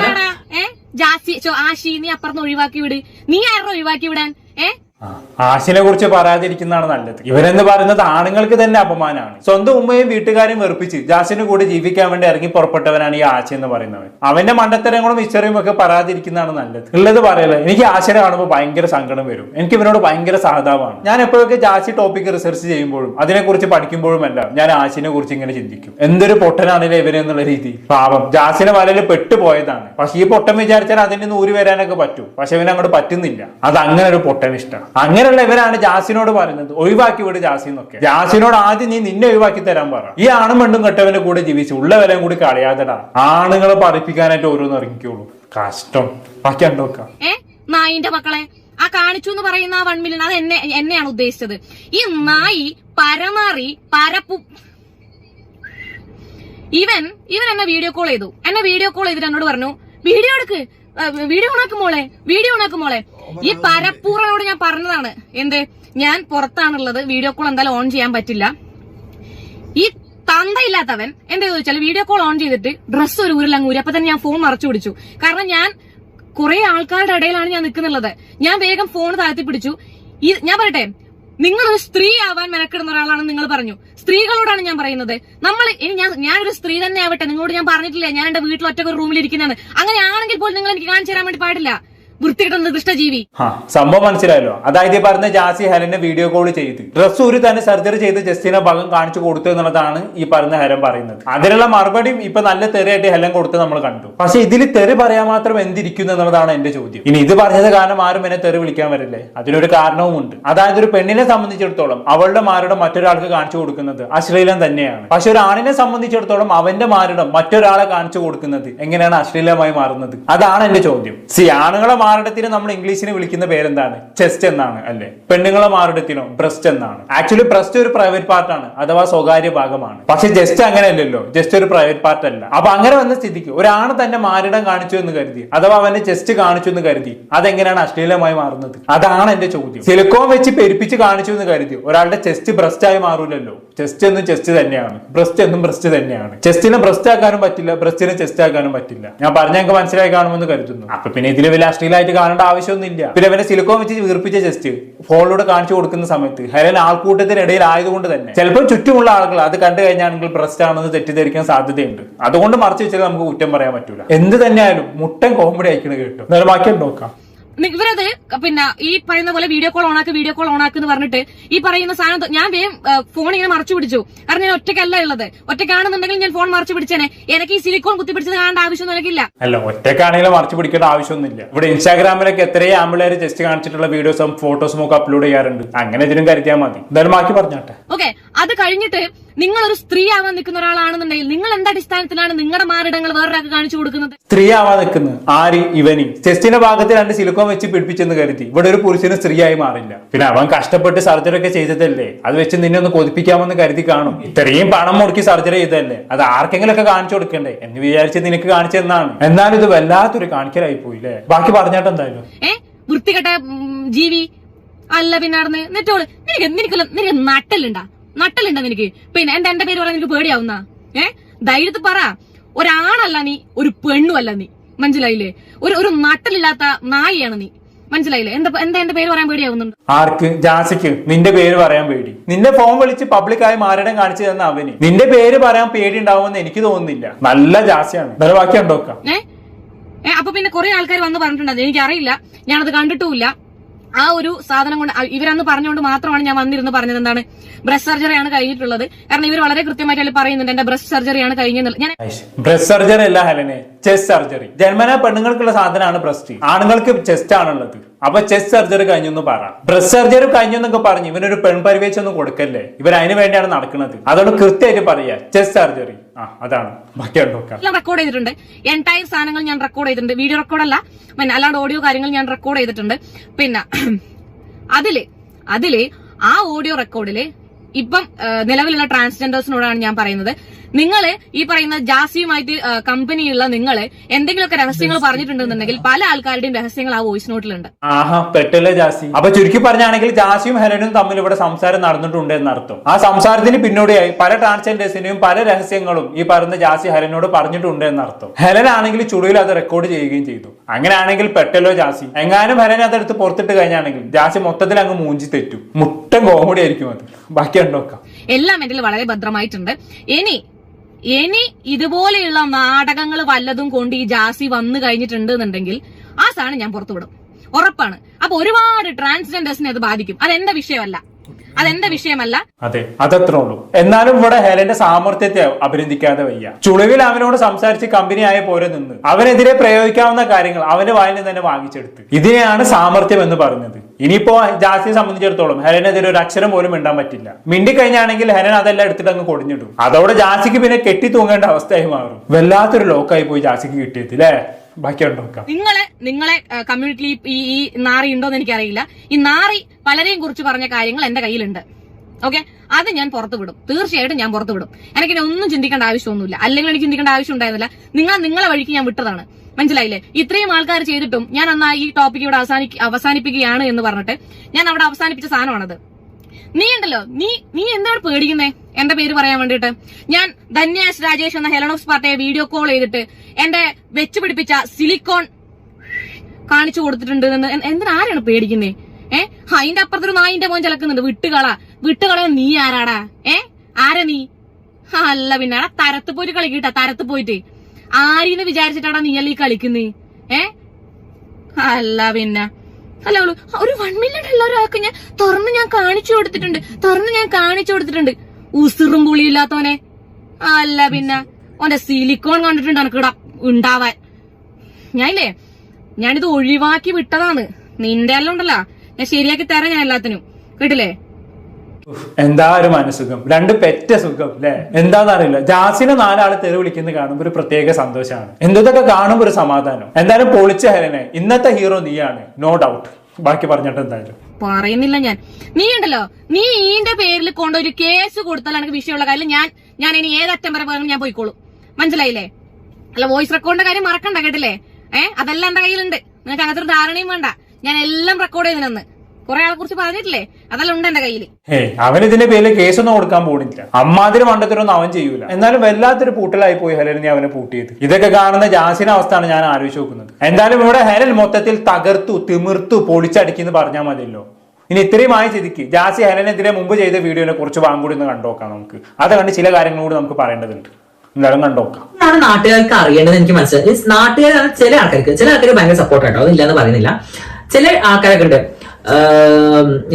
ജാസി ചോ ആശി നീ അപ്പുറത്ത് ഒഴിവാക്കി വിട്. നീ ആരുടെ ഒഴിവാക്കി വിടാൻ? ഏ? ആ, ആശിനെ കുറിച്ച് പറയാതിരിക്കുന്നതാണ് നല്ലത്. ഇവരെന്ന് പറയുന്നത് ആണുങ്ങൾക്ക് തന്നെ അപമാനമാണ്. സ്വന്തം ഉമ്മയും വീട്ടുകാരെയും വെറുപ്പിച്ച് ജാസിന് കൂടെ ജീവിക്കാൻ വേണ്ടി ഇറങ്ങി പുറപ്പെട്ടവനാണ് ഈ ആശ എന്ന് പറയുന്നവൻ. അവന്റെ മണ്ടത്തരങ്ങളും ഇച്ചറിയും ഒക്കെ പറയാതിരിക്കുന്നതാണ് നല്ലത്. ഉള്ളത് പറയല്ലേ? എനിക്ക് ആശനെ കാണുമ്പോൾ ഭയങ്കര സങ്കടം വരും. എനിക്ക് ഇവനോട് ഭയങ്കര സഹതാപമാണ്. ഞാൻ എപ്പോഴൊക്കെ ജാസി ടോപ്പിക് റിസർച്ച് ചെയ്യുമ്പോഴും അതിനെക്കുറിച്ച് പഠിക്കുമ്പോഴും എല്ലാം ഞാൻ ആശിനെ കുറിച്ച് ഇങ്ങനെ ചിന്തിക്കും. എന്തൊരു പൊട്ടനാണല്ലേ ഇവനെ എന്നുള്ള രീതി. പാപം ജാസിനെ വലയിൽ പെട്ടുപോയതാണ്. പക്ഷെ ഈ പൊട്ടൻ വിചാരിച്ചാൽ അതിന് നൂറ് വരാനൊക്കെ പറ്റും. പക്ഷെ ഇവനങ്ങോട്ട് പറ്റുന്നില്ല. അത് അങ്ങനെ ഒരു പൊട്ടൻ ഇഷ്ടം അങ്ങനെയുള്ള ഇവരാണ് ജാസിനോട് പറയുന്നത് ഒഴിവാക്കി വിട് ജാസി എന്നൊക്കെ. ജാസിനോട് ആദ്യം നീ നിന്നെ ഒഴിവാക്കി തരാൻ പറ. ഈ ആണും പെണ്ണും കെട്ടവന്റെ കൂടെ ജീവിച്ച് ഉള്ള വിലയും കൂടി കളയാതെടാ. ആണുങ്ങളെ പറയിപ്പിക്കാനായിട്ട് ഓരോന്ന് ഇറങ്ങിക്കോളൂ. കഷ്ടം. ബാക്കി കണ്ടോക്കാം നായിന്റെ മക്കളെ ആ കാണിച്ചു എന്ന് പറയുന്ന ആ വൺ മില്യൺ അത് എന്നെ എന്നെയാണ് ഉദ്ദേശിച്ചത്. ഈ നായി പരമാറി പരപ്പു ഇവൻ ഇവൻ എന്നെ വീഡിയോ കോൾ ചെയ്തു. എന്നെ വീഡിയോ കോൾ ചെയ്തിട്ട് എന്നോട് പറഞ്ഞു വീഡിയോ എടുക്ക്. വീഡിയോ ഉണക്കുമോളെ വീഡിയോ ഉണക്ക് മോളെ. ഈ പരപ്പൂറനോട് ഞാൻ പറഞ്ഞതാണ്. എന്ത്? ഞാൻ പുറത്താണുള്ളത്. വീഡിയോ കോൾ എന്തായാലും ഓൺ ചെയ്യാൻ പറ്റില്ല. ഈ തന്തയില്ലാത്തവൻ എന്താ ചോദിച്ചാൽ വീഡിയോ കോൾ ഓൺ ചെയ്തിട്ട് ഡ്രസ്സ് ഒരു ഊരിൽ അങ്ങൂരി അപ്പൊ തന്നെ ഞാൻ ഫോൺ മറച്ചു പിടിച്ചു. കാരണം ഞാൻ കുറെ ആൾക്കാരുടെ ഇടയിലാണ് ഞാൻ നിൽക്കുന്നുള്ളത്. ഞാൻ വേഗം ഫോൺ താഴ്ത്തി പിടിച്ചു. ഈ ഞാൻ പറയട്ടെ നിങ്ങൾ ഒരു സ്ത്രീ ആവാൻ മെനക്കിടുന്ന ഒരാളാണ് നിങ്ങൾ പറഞ്ഞു. സ്ത്രീകളോടാണ് ഞാൻ പറയുന്നത്. നമ്മൾ ഇനി ഞാൻ ഞാനൊരു സ്ത്രീ തന്നെ ആവട്ടെ. നിങ്ങളോട് ഞാൻ പറഞ്ഞിട്ടില്ല? ഞാൻ എന്റെ വീട്ടിൽ ഒറ്റ ഒരു റൂമിൽ ഇരിക്കുന്നതാണ് അങ്ങനെയാണെങ്കിൽ പോലും നിങ്ങൾ എനിക്ക് കാണിച്ചു തരാൻ വേണ്ടി പാടില്ല. ജീവി ആ സംഭവം മനസ്സിലായല്ലോ. അതായത് പറഞ്ഞ ജാസി ഹെലനെ വീഡിയോ കോൾ ചെയ്ത്. ഡ്രസ് ഊരി തന്നെ സർജറി ചെയ്ത് ജസ്റ്റിനെ ഭാഗം കാണിച്ചു കൊടുത്തു എന്നുള്ളതാണ് ഈ പറഞ്ഞ ഹെലൻ പറയുന്നത്. അതിനുള്ള മറുപടിയും ഇപ്പൊ നല്ല തെറിയായിട്ട് ഹെലൻ കൊടുത്ത് നമ്മൾ കണ്ടു. പക്ഷെ ഇതിൽ തെറി പറയാൻ മാത്രം എന്തിരിക്കുന്നു എന്നുള്ളതാണ് എന്റെ ചോദ്യം. ഇനി ഇത് പറഞ്ഞത് കാരണം ആരും എന്നെ തെറി വിളിക്കാൻ വരില്ലേ? അതിനൊരു കാരണവും ഉണ്ട്. അതായത് ഒരു പെണ്ണിനെ സംബന്ധിച്ചിടത്തോളം അവളുടെ മാരുടെ മറ്റൊരാൾക്ക് കാണിച്ചു കൊടുക്കുന്നത് അശ്ലീലം തന്നെയാണ്. പക്ഷെ ഒരു ആണിനെ സംബന്ധിച്ചിടത്തോളം അവന്റെ മാരുടെ മറ്റൊരാളെ കാണിച്ചു കൊടുക്കുന്നത് എങ്ങനെയാണ് അശ്ലീലമായി മാറുന്നത്? അതാണ് എന്റെ ചോദ്യം. സി ആണുങ്ങളെ മാറിടത്തിന് നമ്മൾ ഇംഗ്ലീഷിന് വിളിക്കുന്ന പേരെന്താണ്? ചെസ്റ്റ് എന്നാണ് അല്ലെ? പെണ്ണുങ്ങളെ മാറിടത്തിനോ? ബ്രസ്റ്റ് എന്നാണ്. ആക്ച്വലി ബ്രസ്റ്റ് ഒരു പ്രൈവറ്റ് പാർട്ടാണ് അഥവാ സ്വകാര്യ ഭാഗമാണ്. പക്ഷെ ജസ്റ്റ് അങ്ങനെ അല്ലല്ലോ ജസ്റ്റ് ഒരു പ്രൈവറ്റ് പാർട്ട് അല്ല. അപ്പൊ അങ്ങനെ വന്ന സ്ഥിതിക്ക് ഒരാണ് തന്നെ മാറിടം കാണിച്ചു എന്ന് കരുതി അഥവാ അവന്റെ ചെസ്റ്റ് കാണിച്ചു എന്ന് കരുതി അതെങ്ങനെയാണ് അശ്ലീലമായി മാറുന്നത്? അതാണ് എന്റെ ചോദ്യം. സിലിക്കോൺ വെച്ച് പെരുപ്പിച്ച് കാണിച്ചു എന്ന് കരുതി ഒരാളുടെ ചെസ്റ്റ് ബ്രസ്റ്റ് ആയി മാറൂലല്ലോ. ചെസ്റ്റ് എന്നും ചെസ്റ്റ് തന്നെയാണ്. ബ്രസ്റ്റ് എന്നും ബ്രസ്റ്റ് തന്നെയാണ്. ചെസ്റ്റിനെ ബ്രസ്റ്റ് ആക്കാനും പറ്റില്ല ബ്രസ്റ്റിനെ ചെസ്റ്റ് ആക്കാനും പറ്റില്ല. ഞാൻ പറഞ്ഞ മനസ്സിലായി കാണുമെന്ന് കരുതുന്നു. അപ്പൊ പിന്നെ ഇതിലെ വലിയ അശ്ലീലമായിട്ട് കാണേണ്ട ആവശ്യമൊന്നുമില്ല. പിന്നെ അവനെ സിലിക്കോൺ വെച്ച് വീർപ്പിച്ച ജസ്റ്റ് ഫോണിലൂടെ കാണിച്ചു കൊടുക്കുന്ന സമയത്ത് ഹെലൻ ആൾക്കൂട്ടത്തിനിടയിൽ ആയതുകൊണ്ട് തന്നെ. ചിലപ്പോൾ ചുറ്റുമുള്ള ആളുകൾ അത് കണ്ടു കഴിഞ്ഞാണെങ്കിൽ ബ്രസ്റ്റ് ആണെന്ന് തെറ്റിദ്ധരിക്കാൻ സാധ്യതയുണ്ട്. അതുകൊണ്ട് മറച്ചു വെച്ചാൽ നമുക്ക് കുറ്റം പറയാൻ പറ്റൂല. എന്ത് തന്നെയായാലും മുട്ടൻ കോമഡി അയക്കണ കേട്ടോ. നേരെ ബാക്കി നോക്കാം. ഇവരത് പിന്നെ ഈ പറയുന്ന പോലെ വീഡിയോ കോൾ ഓണാക്ക് വീഡിയോ കോൾ ഓണാക്ക് എന്ന് പറഞ്ഞിട്ട് ഈ പറയുന്ന സാധനം ഞാൻ വേഗം ഫോൺ ഇങ്ങനെ മറച്ചു പിടിച്ചു. കാരണം ഞാൻ ഒറ്റക്കല്ല ഉള്ളത്. ഒറ്റയ്ക്കാണെന്നുണ്ടെങ്കിൽ ഞാൻ ഫോൺ മറച്ചു പിടിച്ചേനെ. എനിക്ക് ഈ സിലിക്കോൺ കുത്തി പിടിച്ചത് കാണേണ്ട ആവശ്യമൊന്നും എനിക്കില്ല. അല്ല ഒറ്റക്കാണെങ്കിലും മറച്ചു പിടിക്കേണ്ട ആവശ്യമൊന്നുമില്ല. ഇവിടെ ഇൻസ്റ്റാഗ്രാമിലൊക്കെ എത്രയും ആമ്പിളേര് ജസ്റ്റ് കാണിച്ചിട്ടുള്ള വീഡിയോസും ഫോട്ടോസും ഒക്കെ അപ്ലോഡ് ചെയ്യാറുണ്ട്. അങ്ങനെ ഇതിനും കരുതിയാൽ മതി. എന്തായാലും ബാക്കി പറഞ്ഞാട്ടെ. ഓക്കെ അത് കഴിഞ്ഞിട്ട് നിങ്ങൾ ഒരു സ്ത്രീ ആവാൻ നിൽക്കുന്ന ഒരാളാണെന്നുണ്ടെങ്കിൽ നിങ്ങൾ എന്ത് അടിസ്ഥാനത്തിലാണ് നിങ്ങളുടെ മാറിടങ്ങൾ വേറൊരാൾക്ക് കാണിച്ചു കൊടുക്കുന്നത്? സ്ത്രീ ആവാൻ നിൽക്കുന്നു ആര്? ഇവനി. ചെസ്റ്റിന്റെ ഭാഗത്ത് രണ്ട് സിലിക്കോൺ വെച്ച് പിടിപ്പിച്ചെന്ന് കരുതി. ഇവിടെ ഒരു പുരുഷന് സ്ത്രീയായി മാറില്ല. പിന്നെ അവൻ കഷ്ടപ്പെട്ട് സർജറി ഒക്കെ ചെയ്തതല്ലേ? അത് വെച്ച് നിന്നെ ഒന്ന് കൊതിപ്പിക്കാമെന്ന് കരുതി കാണും. ഇത്രയും പണം മുറുക്കി സർജറി ചെയ്തതല്ലേ? അത് ആർക്കെങ്കിലും ഒക്കെ കാണിച്ചു കൊടുക്കണ്ടേ? എന്ന് വിചാരിച്ച് നിനക്ക് കാണിച്ചു തന്നാണ് എന്നാലും ഇത് വല്ലാത്തൊരു കാണിക്കലായി പോയില്ലേ? ബാക്കി പറഞ്ഞാട്ട് എന്തായാലും? ഏ? വൃത്തികെട്ട ജീവി അല്ല പിന്നെ നടന്ന് എന്നിട്ടോൾ നിനക്ക് നിനക്ക് നിനക്ക് നട്ടലുണ്ടാ നട്ടലുണ്ടാ നിനക്ക്? പിന്നെ എന്റെ എന്റെ പേര് പറയാൻ നിനക്ക് പേടിയാവുന്ന? ഏ? ധൈര്യത്തിൽ പറ. ഒരാണല്ല നീ ഒരു പെണ്ണുമല്ല നീ. മനസ്സിലായില്ലേ? ഒരു ഒരു നട്ടലില്ലാത്ത നായിയാണ് നീ. മനസ്സിലായില്ലേ? എന്താ എന്താ എന്റെ പേര് പറയാൻ പേടിയാവുന്നുണ്ട്? ആർക്ക്? ജാസിക്ക്. നിന്റെ പേര് പറയാൻ പേടി. നിന്റെ ഫോൺ വിളിച്ച് പബ്ലിക്കായി മാറിടം കാണിച്ചു തന്ന അവന്. നിന്റെ പേര് പറയാൻ പേടി ഉണ്ടാവുമെന്ന് എനിക്ക് തോന്നുന്നില്ല. നല്ല ജാസിയാണ്. വേറെ ബാക്കി ഉണ്ടോക്കാം ഏ? അപ്പൊ പിന്നെ കുറെ ആൾക്കാർ വന്ന് പറഞ്ഞിട്ടുണ്ട്? എനിക്കറിയില്ല. ഞാനത് കണ്ടിട്ടുമില്ല. ആ ഒരു സാധനം കൊണ്ട് ഇവരന്ന് പറഞ്ഞുകൊണ്ട് മാത്രമാണ് ഞാൻ വന്നിരുന്ന് പറഞ്ഞത് എന്താണ് ബ്രസ്റ്റ് സർജറിയാണ് കഴിഞ്ഞിട്ടുള്ളത്. കാരണം ഇവർ വളരെ കൃത്യമായിട്ട് പറയുന്നുണ്ട് എന്റെ ബ്രസ്റ്റ് സർജറിയാണ് കഴിഞ്ഞത് ഞാൻ ബ്രസ്റ്റ് സർജറി അല്ല ഹെലനെ ചെസ്റ്റ് സർജറി. ജന്മന പെണ്ണുങ്ങൾക്കുള്ള സാധനമാണ് ബ്രസ്റ്റ്. ആണുങ്ങൾക്ക് ചെസ്റ്റ് ആണുള്ളത്. അപ്പൊ ചെസ്റ്റ് സർജറി കഴിഞ്ഞു എന്ന് പറ. ബ്രസ്റ്റ് സർജറി കഴിഞ്ഞു എന്നൊക്കെ പറഞ്ഞു ഇവനൊരു പെൺപരിവേശൊന്നും കൊടുക്കല്ലേ? ഇവർ അതിന് വേണ്ടിയാണ് നടക്കുന്നത്. അതോട് കൃത്യമായിട്ട് പറയാ ചെസ്റ്റ് സർജറി. റെക്കോർഡ് ചെയ്തിട്ടുണ്ട്. എൻടയർ സാധനങ്ങൾ ഞാൻ റെക്കോർഡ് ചെയ്തിട്ടുണ്ട്. വീഡിയോ റെക്കോർഡ് അല്ല. പിന്നെ അല്ലാണ്ട് ഓഡിയോ കാര്യങ്ങൾ ഞാൻ റെക്കോർഡ് ചെയ്തിട്ടുണ്ട്. പിന്നെ <clears throat> അതിൽ അതിൽ ആ ഓഡിയോ റെക്കോർഡിൽ ഇപ്പം നിലവിലുള്ള ട്രാൻസ്ജെൻഡേഴ്സിനോടാണ് ഞാൻ പറയുന്നത്. നിങ്ങൾ ഈ പറയുന്ന ജാസിയുമായിട്ട് കമ്പനിയുള്ള നിങ്ങൾ എന്തെങ്കിലുമൊക്കെ രഹസ്യങ്ങൾ പറഞ്ഞിട്ടുണ്ടെന്നുണ്ടെങ്കിൽ പല ആൾക്കാരുടെയും രഹസ്യങ്ങൾ ആ വോയിസ് നോട്ടിലുണ്ട് ആഹാ പെട്ടല്ലേ ജാസി? അപ്പൊ ചുരുക്കി പറഞ്ഞാണെങ്കിൽ ജാസിയും ഹെലനും തമ്മിൽ ഇവിടെ സംസാരം നടന്നിട്ടുണ്ട് എന്നർത്ഥം. ആ സംസാരത്തിന് പിന്നോടിയായി പല ട്രാൻസ്ജെൻഡേഴ്സിനെയും പല രഹസ്യങ്ങളും ഈ പറയുന്ന ജാസി ഹെലനോട് പറഞ്ഞിട്ടുണ്ട് എന്നർത്ഥം. ഹെലൻ ആണെങ്കിൽ ചുളിയിൽ അത് റെക്കോർഡ് ചെയ്യുകയും ചെയ്തു. അങ്ങനെയാണെങ്കിൽ പെട്ടല്ലോ ജാസി. എങ്ങാനും ഹെലൻ അതെടുത്ത് പുറത്തിട്ട് കഴിഞ്ഞാണെങ്കിൽ ജാസി മൊത്തത്തിൽ അങ്ങ് മൂഞ്ചി തെറ്റു. മുട്ടൻ കോമഡി ആയിരിക്കും അത്. ബാക്കി ഉണ്ടോക്കാം എല്ലാം എന്റെ വളരെ ഭദ്രമായിട്ടുണ്ട്. ഇനി ഇനി ഇതുപോലെയുള്ള നാടകങ്ങൾ വല്ലതും കൊണ്ട് ഈ ജാസി വന്നു കഴിഞ്ഞിട്ടുണ്ട് എന്നുണ്ടെങ്കിൽ ആ സാധനം ഞാൻ പുറത്തുവിടും. ഉറപ്പാണ്. അപ്പൊ ഒരുപാട് ട്രാൻസ്ജെൻഡേഴ്സിനെ അത് ബാധിക്കും. അതെന്റെ വിഷയമല്ല. അതെന്റെ വിഷയമല്ല? അതെ അതത്രേ ഉള്ളൂ. എന്നാലും ഇവിടെ ഹെലന്റെ സാമർത്ഥ്യത്തെ അഭിനന്ദിക്കാതെ വയ്യ. ചുളിവിൽ അവനോട് സംസാരിച്ച് കമ്പനി ആയ പോലെ നിന്ന് അവനെതിരെ പ്രയോഗിക്കാവുന്ന കാര്യങ്ങൾ അവന്റെ വായിൽ നിന്ന് തന്നെ വാങ്ങിച്ചെടുത്ത്. ഇതിനെയാണ് സാമർത്ഥ്യം എന്ന് പറയുന്നത്. ഇനിയിപ്പോ ജാസിയെ സംബന്ധിച്ചിടത്തോളം ഹെലനെതിരെ ഒരു അക്ഷരം പോലും മിണ്ടാൻ പറ്റില്ല. മിണ്ടി കഴിഞ്ഞാണെങ്കിൽ ഹെലൻ അതെല്ലാം എടുത്തിട്ട് അങ്ങ് കൊടിഞ്ഞിടും. അതോടെ ജാസിക്ക് പിന്നെ കെട്ടി തൂങ്ങേണ്ട അവസ്ഥയായി മാറും. വല്ലാത്തൊരു ലോക്കായി പോയി ജാസിക്ക് കിട്ടിയത് അല്ലേ നിങ്ങളെ നിങ്ങളെ കമ്മ്യൂണിറ്റിയിൽ ഈ ഈ നാറി ഉണ്ടോന്ന് എനിക്കറിയില്ല. ഈ നാറി പലരെയും കുറിച്ച് പറഞ്ഞ കാര്യങ്ങൾ എന്റെ കയ്യിലുണ്ട്. ഓക്കെ അത് ഞാൻ പുറത്തു വിടും. തീർച്ചയായിട്ടും ഞാൻ പുറത്തു വിടും. എനിക്ക് ഒന്നും ചിന്തിക്കേണ്ട ആവശ്യമൊന്നുമില്ല. അല്ലെങ്കിൽ എനിക്ക് ചിന്തിക്കേണ്ട ആവശ്യം ഉണ്ടായിരുന്നില്ല. നിങ്ങൾ നിങ്ങളെ വഴിക്ക് ഞാൻ വിട്ടതാണ്. മനസ്സിലായില്ലേ? ഇത്രയും ആൾക്കാർ ചെയ്തിട്ടും ഞാൻ അന്നാ ഈ ടോപ്പിക് ഇവിടെ അവസാനി അവസാനിപ്പിക്കുകയാണ് എന്ന് പറഞ്ഞിട്ട് ഞാൻ അവിടെ അവസാനിപ്പിച്ച സാധനമാണത്. നീ ഉണ്ടല്ലോ നീ നീ എന്താണ് പേടിക്കുന്നേ? എന്റെ പേര് പറയാൻ വേണ്ടിട്ട് ഞാൻ ധന്യാസ് രാജേഷ് എന്ന ഹെലനോസ് പാർട്ടിയെ വീഡിയോ കോൾ ചെയ്തിട്ട് എന്റെ വെച്ച് പിടിപ്പിച്ച സിലിക്കോൺ കാണിച്ചു കൊടുത്തിട്ടുണ്ട് എന്ന് എന്തിനാ എന്തിനാരാണ് പേടിക്കുന്നേ? ഏ? അതിന്റെ അപ്പുറത്തൊരു നായിന്റെ മോൻ ചിലക്കുന്നുണ്ട്. വിട്ടുകള. വിട്ടുകള നീ ആരാടാ? ഏ? ആരാ നീ? അല്ല പിന്നെ. എടാ തരത്ത് പോയിട്ട് കളിക്കട്ടാ. തരത്ത് പോയിട്ട്. ആരീന്ന് വിചാരിച്ചിട്ടാടാ നീ അല്ല ഈ കളിക്കുന്നേ? ഏ? അല്ല പിന്നെ. അല്ല അവൾ ഒരു വൺ മില്യൺ ഉള്ള ഒരാൾക്ക് ഞാൻ തുറന്ന് ഞാൻ കാണിച്ചു കൊടുത്തിട്ടുണ്ട്. തുറന്ന് ഞാൻ കാണിച്ചു കൊടുത്തിട്ടുണ്ട്. ഉസിറും പുളിയില്ലാത്തവനെ. അല്ല പിന്നെ ഓന്റെ സിലിക്കോൺ കണ്ടിട്ടുണ്ട് എനക്കിട ഉണ്ടാവാൻ. ഞാനില്ലേ ഞാനിത് ഒഴിവാക്കി വിട്ടതാണ്. നിന്റെ എല്ലാം ഉണ്ടല്ലോ. ഞാൻ ശരിയാക്കി തരാം ഞാൻ എല്ലാത്തിനും. കേട്ടില്ലേ? എന്താ ഒരു മനസുഖം രണ്ട് പെറ്റ സുഖം അല്ലെ എന്താണെന്നറിയില്ല ജാസിനെ നാലാൾ തെറി വിളിക്കുന്ന കാണുമ്പോൾ ഒരു പ്രത്യേക സന്തോഷമാണ് എന്തൊക്കെ കാണുമ്പോൾ ഒരു സമാധാനം. എന്തായാലും പൊളിച്ച ഹെലനെ ഇന്നത്തെ ഹീറോ നീയാണ് നോ ഡൗട്ട്. ബാക്കി പറഞ്ഞിട്ട് എന്തായാലും. പറയുന്നില്ല ഞാൻ. നീ ഉണ്ടല്ലോ നീ ഈന്റെ പേരിൽ കൊണ്ട് ഒരു കേസ് കൊടുത്താൽ എനിക്ക് വിഷയമുള്ള കാര്യം ഞാൻ ഞാൻ ഇനി ഏതറ്റം വരെ പോയാലും ഞാൻ പോയിക്കോളും. മനസ്സിലായില്ലേ? അല്ല വോയിസ് റെക്കോർഡിന്റെ കാര്യം മറക്കണ്ട കേട്ടില്ലേ? ഏഹ് അതെല്ലാം എന്റെ കയ്യിലുണ്ട്. നിനക്ക് അങ്ങനത്തെ ഒരു ധാരണയും വേണ്ട. ഞാൻ എല്ലാം റെക്കോർഡ് ചെയ്തിനെന്ന് കുറെ ആളെ കുറിച്ച് പറഞ്ഞിട്ടില്ലേ? അതെല്ലാം ഉണ്ട് എന്റെ കയ്യിൽ ഹേ അവൻ ഇതിന്റെ പേരിൽ കേസൊന്നും കൊടുക്കാൻ പോകുന്നില്ല അമ്മാതിരി മണ്ടത്തിനൊന്നും അവൻ ചെയ്യൂല. എന്നാലും വല്ലാത്തൊരു പൂട്ടലായി പോയി ഹെലനെ അവനെ പൂട്ടിയത്. ഇതൊക്കെ കാണുന്ന ജാസിന്റെ അവസ്ഥയാണ് ഞാൻ ആലോചിച്ച് നോക്കുന്നത്. എന്തായാലും ഇവിടെ ഹെലൻ മൊത്തത്തിൽ തകർത്തു തിമിർത്തു പൊളിച്ചടിക്കുന്നു പറഞ്ഞാൽ മതിയല്ലോ. ഇനി ഇത്രയും ആയി സ്ഥിതിക്ക് ജാസി ഹെലനെതിരെ മുമ്പ് ചെയ്ത വീഡിയോനെ കുറച്ച് വാങ്ങൂടി കൂടി ഒന്ന് കണ്ടോക്കാം നമുക്ക്. അത് കണ്ട് ചില കാര്യങ്ങളോട് നമുക്ക് പറയേണ്ടതുണ്ട്. എന്തായാലും കണ്ടോക്കാം ആണ് നാട്ടുകാർക്ക് അറിയേണ്ടത് എനിക്ക് മനസ്സിലായി. നാട്ടുകാരാണ് ചില ആൾക്കാർക്ക് ചില ആൾക്കാർ ഭയങ്കര സപ്പോർട്ട് ആട്ടോ അതില്ലാന്ന് പറയുന്നില്ല. ചില ആൾക്കാരൊക്കെ ഉണ്ട്.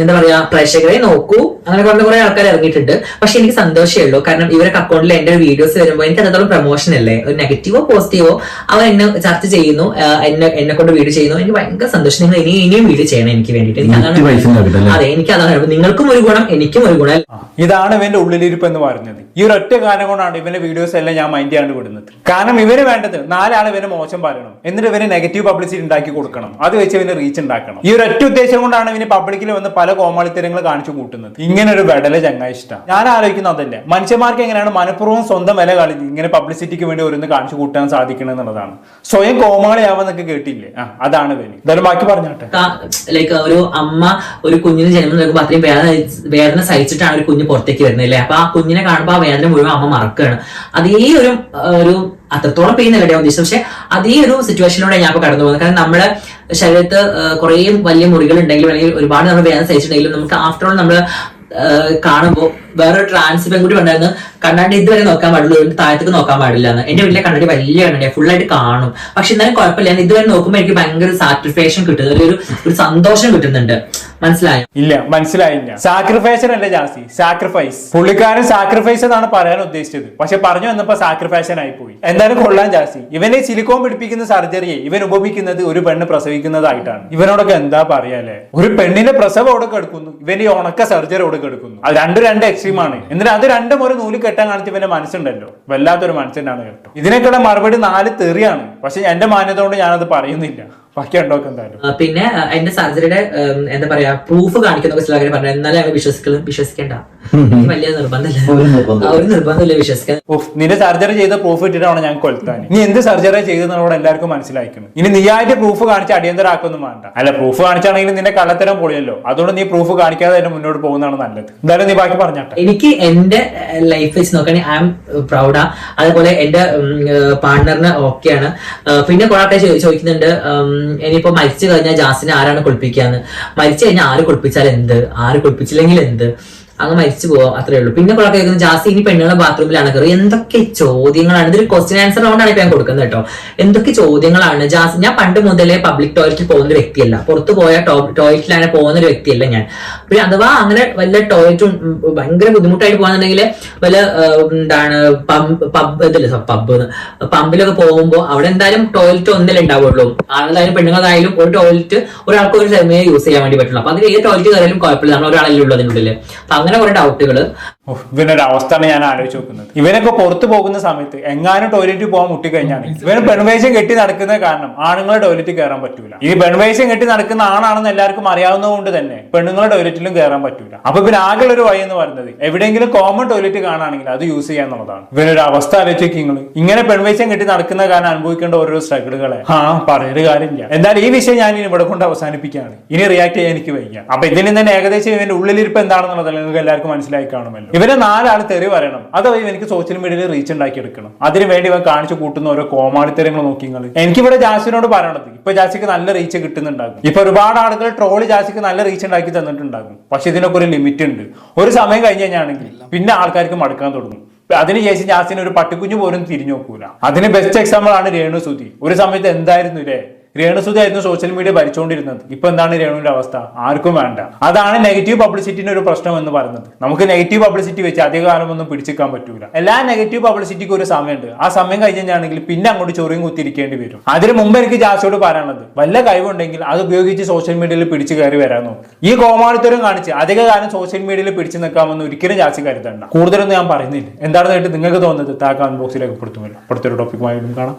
എന്താ പറയാ പ്രേക്ഷകരെ നോക്കൂ. അങ്ങനെ കുറെ കുറെ ആൾക്കാർ ഇറങ്ങിയിട്ടുണ്ട്. പക്ഷെ എനിക്ക് സന്തോഷമേ ഉള്ളൂ. കാരണം ഇവരൊക്കെ അക്കൗണ്ടിൽ എന്റെ വീഡിയോസ് വരുമ്പോൾ എനിക്ക് അത്രത്തോളം പ്രൊമോഷൻ അല്ലേ? ഒരു നെഗറ്റീവോ പോസിറ്റീവോ അവർ എന്നെ ചർച്ച ചെയ്യുന്നു. എന്നെ എന്നെ കൊണ്ട് വീഡിയോ ചെയ്യുന്നു. എനിക്ക് ഭയങ്കര സന്തോഷം. നിങ്ങൾ ഇനി ഇനിയും വീഡിയോ ചെയ്യണം എനിക്ക് വേണ്ടിയിട്ട്. എനിക്ക് എനിക്ക് അതാണ് അതെ എനിക്ക് അതാണ് നിങ്ങൾക്കും ഒരു ഗുണം എനിക്കും ഒരു ഗുണം. ഇതാണ് ഇവന്റെ ഉള്ളിലിരിപ്പ് എന്ന് പറയുന്നത്. ഈ ഒരു ഒറ്റ കാരണം കൊണ്ടാണ് ഇവന്റെ വീഡിയോസ് എല്ലാം ഞാൻ മൈൻഡ് ചെയ്യാണ്ട് വിടുന്നത്. കാരണം ഇവന് വേണ്ടത് നാലാൾ ഇവന് മോശം പറയണം എന്നിട്ട് ഇവന് നെഗറ്റീവ് പബ്ലിസിറ്റി ഉണ്ടാക്കി കൊടുക്കണം. അത് വെച്ച് ഇവന് റീച്ച് ഉണ്ടാക്കണം. ഈ ഒരു ഒറ്റ ഉദ്ദേശം കൊണ്ടാണ് ഇവന് പബ്ലിക്കിൽ വന്ന് പല കോമാളിത്തരങ്ങൾ കാണിച്ചു കൂട്ടുന്നത്. ഇങ്ങനെ ഒരു വെടല ചങ്ങായി ഇഷ്ടം ഞാൻ ആലോചിക്കുന്നത് അതല്ല. മനുഷ്യന്മാർക്ക് എങ്ങനെയാണ് മനഃപൂർവം സ്വന്തം വില കളി ഇങ്ങനെ പബ്ലിസിറ്റിക്ക് വേണ്ടി ഓരോന്ന് കാണിച്ചു കൂട്ടാൻ സാധിക്കണം എന്നുള്ളതാണ്. സ്വയം കോമാളിയാവാന്നൊക്കെ കേട്ടില്ലേ? ആ അതാണ് ഇവന്. എന്തായാലും ബാക്കി പറഞ്ഞോട്ടെ. ലൈക്ക് ഒരു അമ്മ ഒരു കുഞ്ഞിന് ജന്മം നൽകുമ്പോൾ അത്രയും വേദന വേദന സഹിച്ചിട്ടാണ് ഒരു കുഞ്ഞ് പുറത്തേക്ക് വരുന്നത് അല്ലേ? അപ്പൊ ആ കുഞ്ഞിനെ കാണുമ്പോൾ ആ വേദന മുഴുവൻ അമ്മ മറക്കുകയാണ്. അതേ ഒരു ഒരു അത്രത്തോളം പെയിൻ അല്ലേ ഞാൻ ഉദ്ദേശിച്ചത് പക്ഷെ അതേ ഒരു സിറ്റുവേഷനിലൂടെ ഞാൻ ഇപ്പൊ കടന്നു പോകുന്നത്. കാരണം നമ്മുടെ ശരീരത്ത് കുറേ വലിയ മുറികൾ ഉണ്ടെങ്കിലും അല്ലെങ്കിൽ ഒരുപാട് നമ്മൾ വേദന സഹിച്ചിട്ടുണ്ടെങ്കിലും നമുക്ക് ആഫ്റ്റർ ഓൾ നമ്മൾ കാണുമ്പോൾ വേറൊരു ട്രാൻസ് പെൺകുട്ടി ഉണ്ടായിരുന്നു കണ്ണാടി ഇതുവരെ നോക്കാൻ പാടുള്ളൂ താഴത്തേക്ക് നോക്കാൻ പാടില്ല എന്ന് എന്റെ വീട്ടിലെ കണ്ണാടി വലിയ കണ്ണാടിയാണ് ഫുൾ ആയിട്ട് കാണും. പക്ഷെ എന്നാലും കുഴപ്പമില്ല ഞാൻ ഇതുവരെ നോക്കുമ്പോൾ എനിക്ക് ഭയങ്കര സാറ്റിസ്ഫാക്ഷൻ കിട്ടുന്നത് ഒരു ഒരു സന്തോഷം കിട്ടുന്നുണ്ട്. മനസ്സിലായോ? ഇല്ല മനസ്സിലായില്ല. സാക്രിഫൈസർ അല്ല ജാസ്തി സാക്രിഫൈസ് പുള്ളിക്കാരൻ സാക്രിഫൈസ് എന്നാണ് പറയാൻ ഉദ്ദേശിച്ചത്. പക്ഷെ പറഞ്ഞു വന്നപ്പോ സാക്രിഫൈസൻ ആയി പോയി. എന്തായാലും കൊള്ളാൻ ജാസ്തി ഇവനെ സിലിക്കോൺ പിടിപ്പിക്കുന്ന സർജറിയെ ഇവൻ ഉപമിക്കുന്നത് ഒരു പെണ്ണ് പ്രസവിക്കുന്നതായിട്ടാണ്. ഇവനോടൊക്കെ എന്താ പറയാല്ലേ? ഒരു പെണ്ണിന്റെ പ്രസവം അവിടെ കിടക്കുന്നു ഇവന്റെ ഉണക്ക സർജറി അവിടെ കിടക്കുന്നു രണ്ടും രണ്ട് എക്സ്ട്രീം ആണ്. എന്നിട്ട് അത് രണ്ടും ഒരു നൂൽ കെട്ടാൻ കാണിച്ച് ഇവന്റെ മനസ്സുണ്ടല്ലോ. വല്ലാത്തൊരു മനസ്സിനാണ് കേട്ടോ. ഇതിനൊക്കെയുള്ള മറുപടി നാല് തെറിയാണ്. പക്ഷെ എന്റെ മാന്യത കൊണ്ട് ഞാനത് പറയുന്നില്ല. പിന്നെ എന്റെ സർജറിയുടെ എന്താ പറയാ പ്രൂഫ് കാണിക്കുന്ന ചില പറഞ്ഞു. എന്നാലും ഞങ്ങൾ വിശ്വസിക്കണം വിശ്വസിക്കേണ്ട. വലിയ നിർബന്ധമില്ല. ഒരു നിർബന്ധമില്ല. വിശ്വസിക്കാൻ. നിന്റെ സർജറി ചെയ്ത പ്രൂഫ് ഇട്ടിട്ടാണ് ഞാൻ കൊലുത്താൻ നീ എന്ത് സർജറി ചെയ്തെന്നുള്ളോട് എല്ലാവർക്കും മനസ്സിലാക്കണം ഇനി നീ ആയിട്ട് പ്രൂഫ് കാണിച്ച് അടിയന്തരാക്കൊന്നും വേണ്ട. അല്ല പ്രൂഫ് കാണിച്ചാണെങ്കിലും നിന്റെ കള്ളത്തരം പൊളിയല്ലോ. അതുകൊണ്ട് നീ പ്രൂഫ് കാണിക്കാതെ തന്നെ മുന്നോട്ട് പോകുന്നതാണ് നല്ലത്. എന്തായാലും നീ ബാക്കി പറഞ്ഞാട്ടെ. എനിക്ക് എന്റെ ലൈഫ് വെച്ച് നോക്കുകയാണെങ്കിൽ ഐ എം പ്രൗഡാ അതേപോലെ എന്റെ പാർട്ട്ണറിന് ഓക്കെയാണ് പിന്നെ കുറെ ചോദിക്കുന്നുണ്ട് ഇനിയിപ്പോ മരിച്ചു കഴിഞ്ഞാൽ ജാസിനെ ആരാണ് കുളിപ്പിക്കാന്ന് മരിച്ചു കഴിഞ്ഞാൽ ആര് കുളിപ്പിച്ചാൽ എന്ത്? ആര് കുളിപ്പിച്ചില്ലെങ്കിൽ എന്ത്? അങ്ങ് മരിച്ചു പോവാം അത്രേ ഉള്ളൂ. പിന്നെ കുറെ കേൾക്കുന്നത് ജാസ്തി ഇനി പെണ്ണുങ്ങളെ ബാത്റൂമിലാണ് കയറി എന്തൊക്കെ ചോദ്യങ്ങളാണ്? ഇതൊരു ക്വസ്റ്റ്യൻ ആൻസർ റൗണ്ടാണ് ഇപ്പൊ ഞാൻ കൊടുക്കുന്നത് കേട്ടോ. എന്തൊക്കെ ചോദ്യങ്ങളാണ്? ജാസി ഞാൻ പണ്ട് മുതലേ പബ്ലിക് ടോയ്ലറ്റിൽ പോകുന്ന ഒരു വ്യക്തിയല്ല. പുറത്ത് പോയ ടോയ്ലറ്റിലാണ് പോകുന്ന ഒരു വ്യക്തിയല്ല ഞാൻ. പിന്നെ അഥവാ അങ്ങനെ വല്ല ടോയ്ലറ്റും ഭയങ്കര ബുദ്ധിമുട്ടായിട്ട് പോകാന്നുണ്ടെങ്കിൽ വല്ല എന്താണ് പബ് ഇതില്ല പബ് പമ്പിലൊക്കെ പോകുമ്പോൾ അവിടെ എന്തായാലും ടോയ്ലറ്റ് ഒന്നിലേ ഉണ്ടാവുള്ളൂ. ആണുങ്ങളായാലും പെണ്ണുങ്ങളായാലും ഒരു ടോയ്ലറ്റ് ഒരാൾക്ക് ഒരു സമയം യൂസ് ചെയ്യാൻ വേണ്ടി പറ്റുള്ളൂ. അപ്പൊ അതിൽ ഏത് ടോയ്ലറ്റ് കയറിയാലും കുഴപ്പമില്ല. നമ്മൾ ഒരാളല്ലേ ഉള്ളൂ അതിനുള്ളിൽ അപ്പൊ അങ്ങനെ കുറെ ഡൗട്ടുകൾ ഇവനൊരു അവസ്ഥയാണ് ഞാൻ ആലോചിച്ച് നോക്കുന്നത്. ഇവനൊക്കെ പുറത്തു പോകുന്ന സമയത്ത് എങ്ങാനും ടോയ്ലറ്റിൽ പോകാൻ മുട്ടിക്കഴിഞ്ഞാണ് ഇവന് പെൺവേഷം കെട്ടി നടക്കുന്ന കാരണം ആണുങ്ങളെ ടോയ്ലറ്റ് കയറാൻ പറ്റൂല. ഈ പെൺവേഷം കെട്ടി നടക്കുന്ന ആണാണെന്ന് എല്ലാവർക്കും അറിയാവുന്നതുകൊണ്ട് തന്നെ പെണ്ണുങ്ങളെ ടോയ്ലറ്റിലും കയറാൻ പറ്റൂല. അപ്പൊ പിന്നെ ആകെ ഒരു വഴി എന്ന് പറയുന്നത് എവിടെയെങ്കിലും കോമൺ ടോയ്ലറ്റ് കാണുകയാണെങ്കിൽ അത് യൂസ് ചെയ്യാന്നുള്ളതാണ്. ഇവനൊരു അവസ്ഥ ആലോചിക്കുക ഇങ്ങനെ പെൺവേഷം കെട്ടി നടക്കുന്ന കാരണം അനുഭവിക്കേണ്ട ഓരോ സ്ട്രഗിളുകളെ ആ പറയൊരു കാര്യമില്ല. എന്തായാലും ഈ വിഷയം ഞാൻ ഇനി ഇവിടെ കൊണ്ട് അവസാനിപ്പിക്കുകയാണ്. ഇനി റിയാക്ട് ചെയ്യാൻ എനിക്ക് വയ്യ. അപ്പൊ ഇതിൽ നിന്ന് തന്നെ ഏകദേശം ഇവന്റെ ഉള്ളിലിരിപ്പ് എന്താണെന്നുള്ളത് നിങ്ങൾക്ക് എല്ലാവർക്കും മനസ്സിലായി കാണുമല്ലോ. ഇവരെ നാലാൾ തെറി പറയണം. അഥവാ എനിക്ക് സോഷ്യൽ മീഡിയയിൽ റീച്ച് ഉണ്ടാക്കി എടുക്കണം അതിന് വേണ്ടി ഇവൻ കാണിച്ചു കൂട്ടുന്ന ഓരോ കോമാളിത്തരങ്ങൾ നോക്കി നിങ്ങൾ എനിക്കിവിടെ ജാസിനോട് പറയണത് ഇപ്പൊ ജാസിക്ക് നല്ല റീച്ച് കിട്ടുന്നുണ്ടാകും. ഇപ്പൊ ഒരുപാട് ആളുകൾ ട്രോളി ജാസിക്ക് നല്ല റീച്ച് ഉണ്ടാക്കി തന്നിട്ടുണ്ടാകും. പക്ഷെ ഇതിനൊക്കെ ഒരു ലിമിറ്റ് ഉണ്ട്. ഒരു സമയം കഴിഞ്ഞ് കഴിഞ്ഞാണെങ്കിൽ പിന്നെ ആൾക്കാർക്ക് മടുക്കാൻ തുടങ്ങും. അതിനുശേഷം ജാസിന് ഒരു പട്ടിക്കുഞ്ഞു പോലും തിരിഞ്ഞു നോക്കൂല. അതിന് ബെസ്റ്റ് എക്സാമ്പിൾ ആണ് രേണു സുധി. ഒരു സമയത്ത് എന്തായിരുന്നു ഇല്ലേ? രേണുസുതി ആയിരുന്നു സോഷ്യൽ മീഡിയ ഭരിച്ചുകൊണ്ടിരുന്നത് ഇപ്പൊ എന്താണ് രേണുവിന്റെ അവസ്ഥ? ആർക്കും വേണ്ട. അതാണ് നെഗറ്റീവ് പബ്ലിസിറ്റിന്റെ ഒരു പ്രശ്നം എന്ന് പറയുന്നത്. നമുക്ക് നെഗറ്റീവ് പബ്ലിസിറ്റി വെച്ച് അധിക ഒന്നും പിടിച്ചിക്കാൻ പറ്റൂല. എല്ലാ നെഗറ്റീവ് പബ്ലിസിറ്റിക്കും ഒരു സമയമുണ്ട്. ആ സമയം കഴിഞ്ഞാണെങ്കിൽ പിന്നെ അങ്ങോട്ട് ചൊറിയും കുത്തിരിക്കേണ്ടി വരും. അതിന് മുമ്പ് എനിക്ക് ജാസിയോട് പറയാനുള്ളത് വല്ല കഴിവുണ്ടെങ്കിൽ അത് ഉപയോഗിച്ച് സോഷ്യൽ മീഡിയയിൽ പിടിച്ചു കയറി വരാൻ നോക്ക്. ഈ കോമാളിത്തരം കാണിച്ച് അധിക കാലം സോഷ്യൽ മീഡിയയിൽ പിടിച്ചു നിൽക്കാമെന്ന് ഒരിക്കലും ജാസി കരുതണ്ട. കൂടുതലൊന്നും ഞാൻ പറയുന്നില്ല. എന്താണെന്നായിട്ട് നിങ്ങൾക്ക് തോന്നുന്നത് താക്കൺ ബോക്സിലേക്ക് ബോക്സിൽ രേഖപ്പെടുത്തുമല്ലോ അടുത്തൊരു ടോപ്പിക്കുമായി കാണാം.